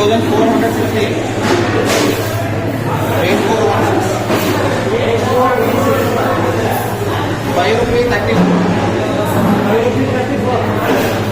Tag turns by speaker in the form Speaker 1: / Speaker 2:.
Speaker 1: five rupee thirty